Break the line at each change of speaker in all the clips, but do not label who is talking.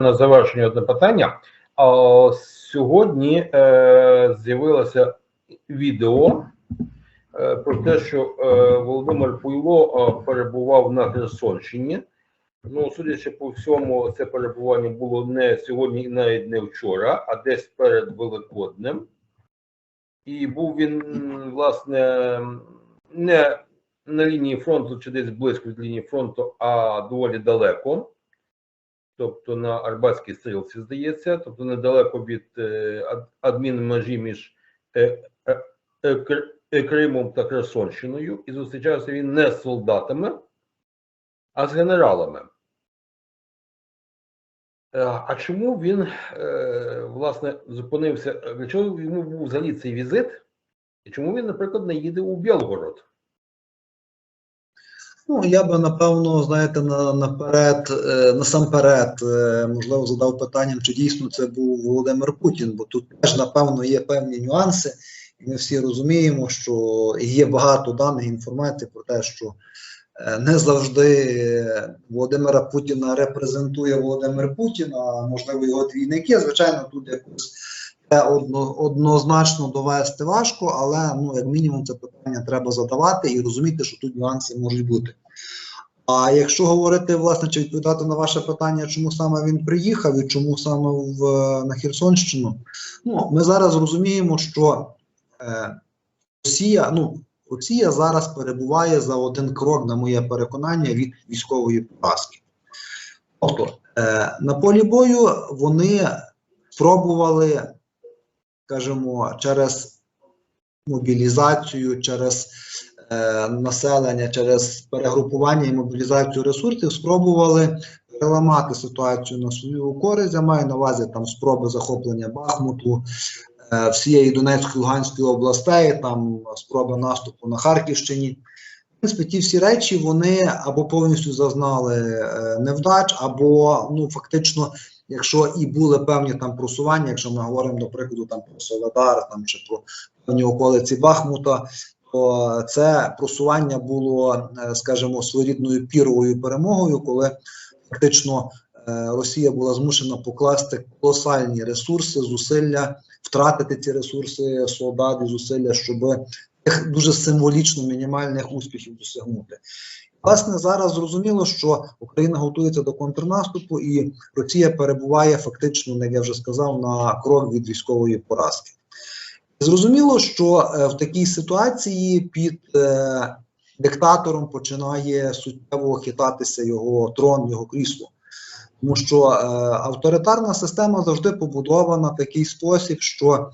на завершення одне питання. Сьогодні е, з'явилося відео е, про те, що е, Володимир Пуйло перебував на Херсонщині. Ну, судячи по всьому, це перебування було не сьогодні і навіть не вчора, а десь перед Великоднем. І був він, власне, не на лінії фронту чи десь близько від лінії фронту, а доволі далеко. Тобто на Арбатській стрілці, здається, тобто недалеко від е, адмінмежі між е, е, Кр- Кримом та Херсонщиною, і зустрічався він не з солдатами, а з генералами. А чому він власне зупинився? Для чого йому був взагалі цей візит? І чому він, наприклад, не їде у Білгород?
Ну, я би напевно, знаєте, на, наперед, е, насамперед, е, можливо, задав питанням, чи дійсно це був Володимир Путін, бо тут теж, напевно, є певні нюанси, і ми всі розуміємо, що є багато даних інформації про те, що е, не завжди Володимира Путіна репрезентує Володимир Путін, а можливо його двійники. Звичайно, тут якось це одно, однозначно довести важко, але ну, як мінімум, це питання треба задавати і розуміти, що тут нюанси можуть бути. А якщо говорити, власне, чи відповідати на ваше питання, чому саме він приїхав і чому саме в, на Херсонщину, ну, ми зараз розуміємо, що е, Росія, ну, Росія зараз перебуває за один крок, на моє переконання, від військової поразки. Тобто, е, на полі бою вони спробували скажімо, через мобілізацію, через е, населення, через перегрупування і мобілізацію ресурсів спробували переламати ситуацію на свою користь. Я маю на увазі там спроби захоплення Бахмуту, е, всієї Донецької Луганської областей, там спроби наступу на Харківщині. В принципі, ті всі речі вони або повністю зазнали е, невдач, або ну фактично якщо і були певні там просування, якщо ми говоримо, до прикладу, там про Соледар там чи про певні околиці Бахмута, то це просування було, е, скажімо, своєрідною піровою перемогою, коли фактично е, Росія була змушена покласти колосальні ресурси, зусилля, втратити ці ресурси солдат зусилля, щоб тих дуже символічно мінімальних успіхів досягнути. Власне, зараз зрозуміло, що Україна готується до контрнаступу, і Росія перебуває фактично, як я вже сказав, на крок від військової поразки. Зрозуміло, що е, в такій ситуації під е, диктатором починає суттєво хитатися його трон, його крісло. Тому що е, авторитарна система завжди побудована в такий спосіб, що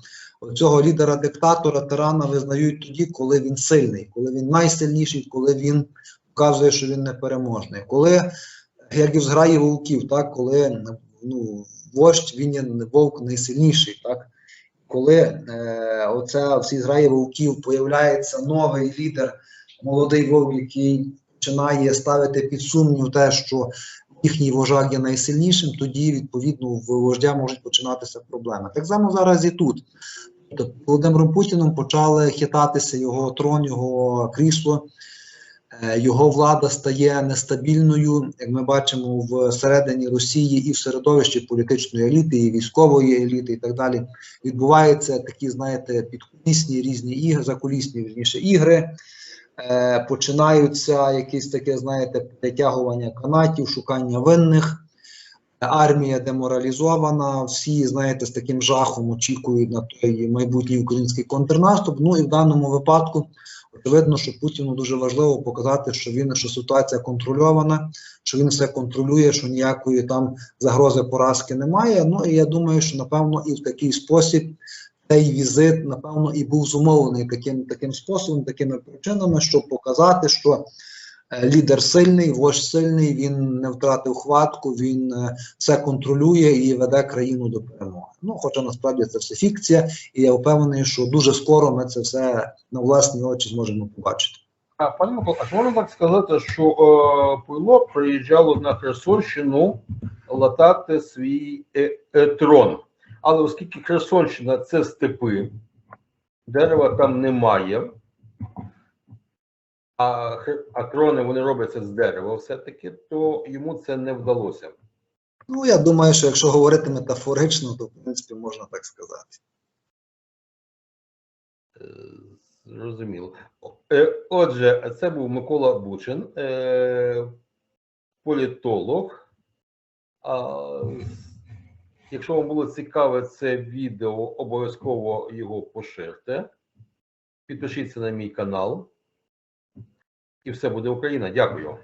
цього лідера-диктатора тирана визнають тоді, коли він сильний, коли він найсильніший, коли він показує, що він непереможний. Коли, як і в зграї вовків, так, коли ну, вождь, він є вовк найсильніший, так, коли е, оце в цій зграї вовків появляється новий лідер, молодий вовк, який починає ставити під сумнів те, що їхній вожак є найсильнішим, тоді, відповідно, в вождя можуть починатися проблеми. Так само зараз і тут. Тобто Володимиром Путіним почали хитатися його трон, його крісло. Е, Його влада стає нестабільною, як ми бачимо всередині Росії і в середовищі політичної еліти, і військової еліти, і так далі. Відбуваються такі, знаєте, підкулісні різні ігри, закулісні вірніше ігри. Е, починаються якісь таке, знаєте, притягування канатів, шукання винних. Армія деморалізована, всі, знаєте, з таким жахом очікують на той майбутній український контрнаступ. Ну і в даному випадку очевидно, що Путіну дуже важливо показати, що він що ситуація контрольована, що він все контролює, що ніякої там загрози поразки немає. Ну і я думаю, що напевно і в такий спосіб цей візит, напевно, і був зумовлений таким таким способом, такими причинами, щоб показати, що е, лідер сильний, вождь сильний, він не втратив хватку, він е, все контролює і веде країну до перемоги. Ну, хоча насправді це все фікція, і я впевнений, що дуже скоро ми це все на власні очі зможемо побачити.
А пане Микола, а можна так сказати, що е, Пуйло приїжджало на Херсонщину латати свій е, е, трон. Але оскільки Херсонщина це степи, дерева там немає, а, а трони вони робляться з дерева все-таки, то йому це не вдалося.
Ну, я думаю, що якщо говорити метафорично, то в принципі можна так сказати.
Е, Зрозуміло. Е, Отже, це був Микола Бучин, е, політолог. Якщо вам було цікаве це відео, обов'язково його поширте. Підпишіться на мій канал. І все буде Україна. Дякую.